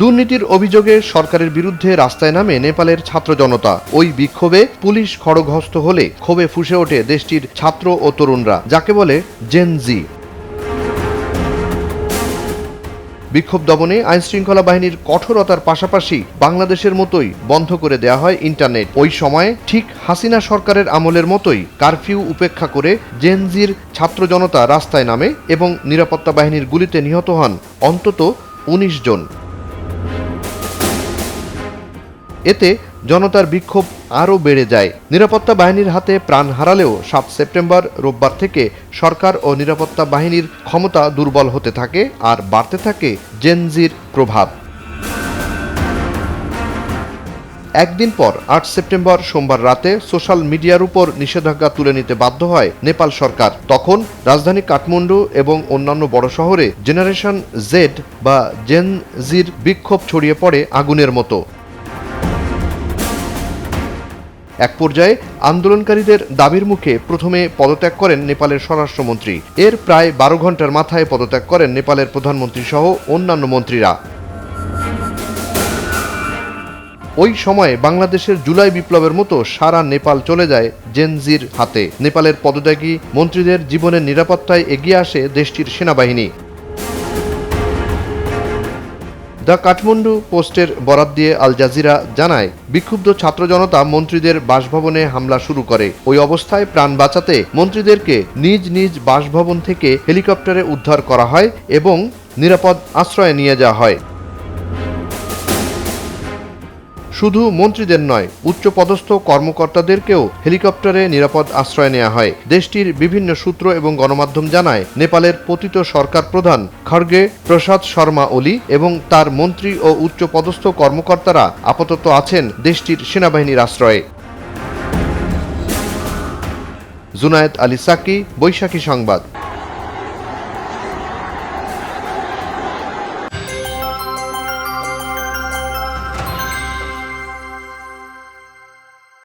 দুর্নীতির অভিযোগে সরকারের বিরুদ্ধে রাস্তায় নামে নেপালের ছাত্র জনতা। ওই বিক্ষোভে পুলিশ খড়গহস্ত হলে ক্ষোভে ফুসে ওঠে দেশটির ছাত্র ও তরুণরা, যাকে বলে জেনজি বিক্ষোভ দমনে আইনশৃঙ্খলা বাহিনীর কঠোরতার পাশাপাশি বাংলাদেশের মতোই বন্ধ করে দেয়া হয় ইন্টারনেট। ওই সময়ে ঠিক হাসিনা সরকারের আমলের মতোই কারফিউ উপেক্ষা করে জেনজির ছাত্র জনতা রাস্তায় নামে এবং নিরাপত্তা বাহিনীর গুলিতে নিহত হন অন্তত উনিশ জন। এতে জনতার বিক্ষোভ আরও বেড়ে যায়। নিরাপত্তা বাহিনীর হাতে প্রাণ হারালেও সাত সেপ্টেম্বর রোববার থেকে সরকার ও নিরাপত্তা বাহিনীর ক্ষমতা দুর্বল হতে থাকে আর বাড়তে থাকে জেনজির প্রভাব। একদিন পর, আট সেপ্টেম্বর সোমবার রাতে সোশ্যাল মিডিয়ার উপর নিষেধাজ্ঞা তুলে নিতে বাধ্য হয় নেপাল সরকার। তখন রাজধানী কাঠমান্ডু এবং অন্যান্য বড় শহরে জেনারেশন জেড বা জেনজির বিক্ষোভ ছড়িয়ে পড়ে আগুনের মতো। এক পর্যায়ে আন্দোলনকারীদের দাবির মুখে প্রথমে পদত্যাগ করেন নেপালের স্বরাষ্ট্রমন্ত্রী। এর প্রায় বারো ঘণ্টার মাথায় পদত্যাগ করেন নেপালের প্রধানমন্ত্রী সহ অন্যান্য মন্ত্রীরা। ওই সময়ে বাংলাদেশের জুলাই বিপ্লবের মতো সারা নেপাল চলে যায় জেনজির হাতে। নেপালের পদত্যাগী মন্ত্রীদের জীবনের নিরাপত্তায় এগিয়ে আসে দেশটির সেনাবাহিনী। দ্য কাঠমান্ডু পোস্টের বরাত দিয়ে আল জাজিরা জানায়, বিক্ষুব্ধ ছাত্র জনতা মন্ত্রীদের বাসভবনে হামলা শুরু করে। ওই অবস্থায় প্রাণ বাঁচাতে মন্ত্রীদেরকে নিজ নিজ বাসভবন থেকে হেলিকপ্টারে উদ্ধার করা হয় এবং নিরাপদ আশ্রয়ে নিয়ে যাওয়া হয়। শুধু মন্ত্রীদের নয়, উচ্চপদস্থ কর্মকর্তাদেরকেও হেলিকপ্টারে নিরাপদ আশ্রয় নেওয়া হয়। দেশটির বিভিন্ন সূত্র এবং গণমাধ্যম জানায়, নেপালের পতিত সরকার প্রধান খড়গে প্রসাদ শর্মা ওলি এবং তার মন্ত্রী ও উচ্চপদস্থ কর্মকর্তারা আপাতত আছেন দেশটির সেনাবাহিনীর আশ্রয়ে। জুনায়েদ আলী সাকি, বৈশাখী সংবাদ।